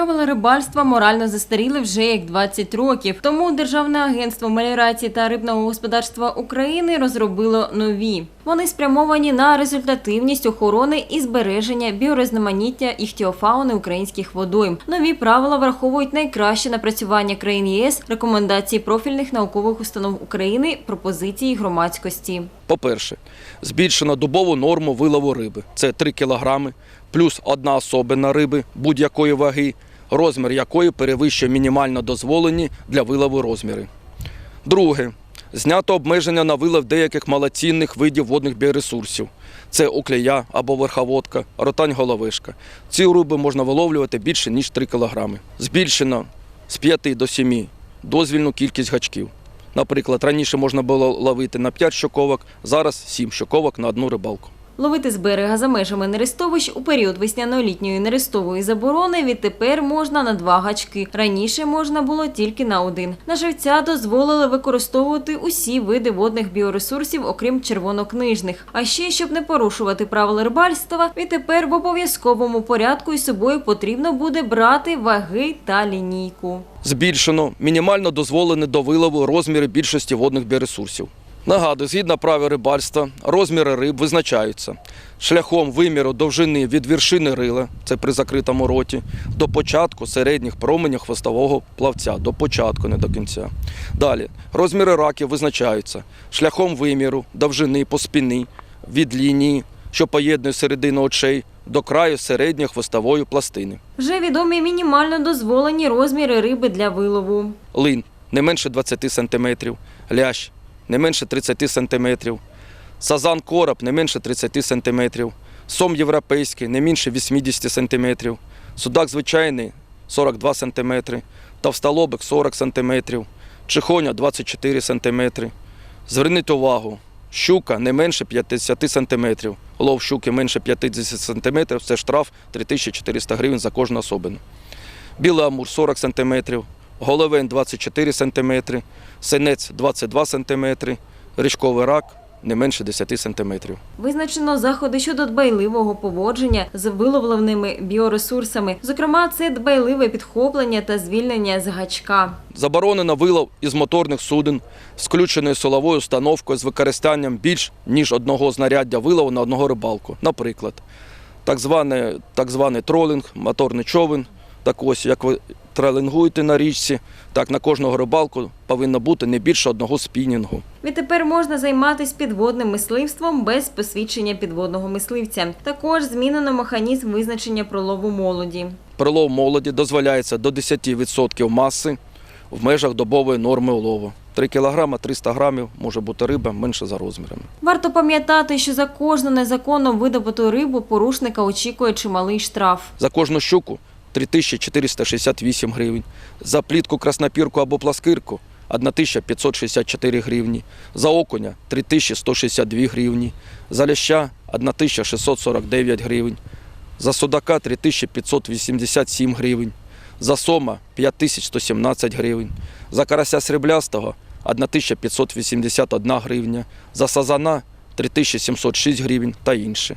Правила рибальства морально застаріли вже як 20 років. Тому Державне агентство меліорації та рибного господарства України розробило нові. Вони спрямовані на результативність охорони і збереження біорізноманіття іхтіофауни українських водойм. Нові правила враховують найкраще напрацювання країн ЄС, рекомендації профільних наукових установ України, пропозиції громадськості. По-перше, збільшено добову норму вилову риби. Це 3 кілограми, плюс одна особина риби будь-якої ваги, розмір якої перевищує мінімально дозволені для вилову розміри. Друге, знято обмеження на вилов деяких малоцінних видів водних біоресурсів. Це уклея або верховодка, ротань головешка. Ці риби можна виловлювати більше, ніж 3 кілограми. Збільшено з 5 до 7 дозвільну кількість гачків. Наприклад, раніше можна було ловити на 5 щоковок, зараз 7 щоковок на одну рибалку. Ловити з берега за межами нерестовищ у період весняно-літньої нерестової заборони відтепер можна на два гачки. Раніше можна було тільки на один. На живця дозволили використовувати усі види водних біоресурсів, окрім червонокнижних. А ще, щоб не порушувати правила рибальства, відтепер в обов'язковому порядку із собою потрібно буде брати ваги та лінійку. Збільшено мінімально дозволені до вилову розміри більшості водних біоресурсів. Нагадую, згідно правил рибальства, розміри риб визначаються шляхом виміру довжини від вершини рила, це при закритому роті, до початку середніх променів хвостового плавця, до початку, не до кінця. Далі, розміри раків визначаються шляхом виміру довжини по спині від лінії, що поєднує середину очей, до краю середньої хвостової пластини. Вже відомі мінімально дозволені розміри риби для вилову. лин не менше 20 см, лящ не менше 30 см, сазан короб не менше 30 см, сом європейський не менше 80 см, судак звичайний 42 см, товстолобик 40 см, чихоня 24 см. Зверніть увагу, щука не менше 50 см, лов щуки менше 50 см – це штраф 3400 гривень за кожну особину. Білий амур 40 см, головень 24 см, синець 22 см, річковий рак не менше 10 см. Визначено заходи щодо дбайливого поводження з виловленими біоресурсами. Зокрема, це дбайливе підхоплення та звільнення з гачка. Заборонено вилов із моторних суден з включеною силовою установкою з використанням більш ніж одного знаряддя вилову на одного рибалку. Наприклад, так званий, так званий тролінг, моторний човен. Так ось, як ви тролінгуєте на річці, так на кожного рибалку повинно бути не більше одного спінінгу. Відтепер можна займатися підводним мисливством без посвідчення підводного мисливця. Також змінено механізм визначення пролову молоді. Прилов молоді дозволяється до 10% маси в межах добової норми улову. 3 кг 300 грамів може бути риба менше за розмірами. Варто пам'ятати, що за кожну незаконно видобуту рибу порушника очікує чималий штраф. За кожну щуку 3468 гривень. За плітку краснопірку або пласкирку 1564 гривні. За окуня 3162 гривні. За ляща 1649 гривень. За судака 3587 гривень. За сома 5117 гривень. За карася сріблястого 1581 гривня. За сазана 3706 гривень та інші.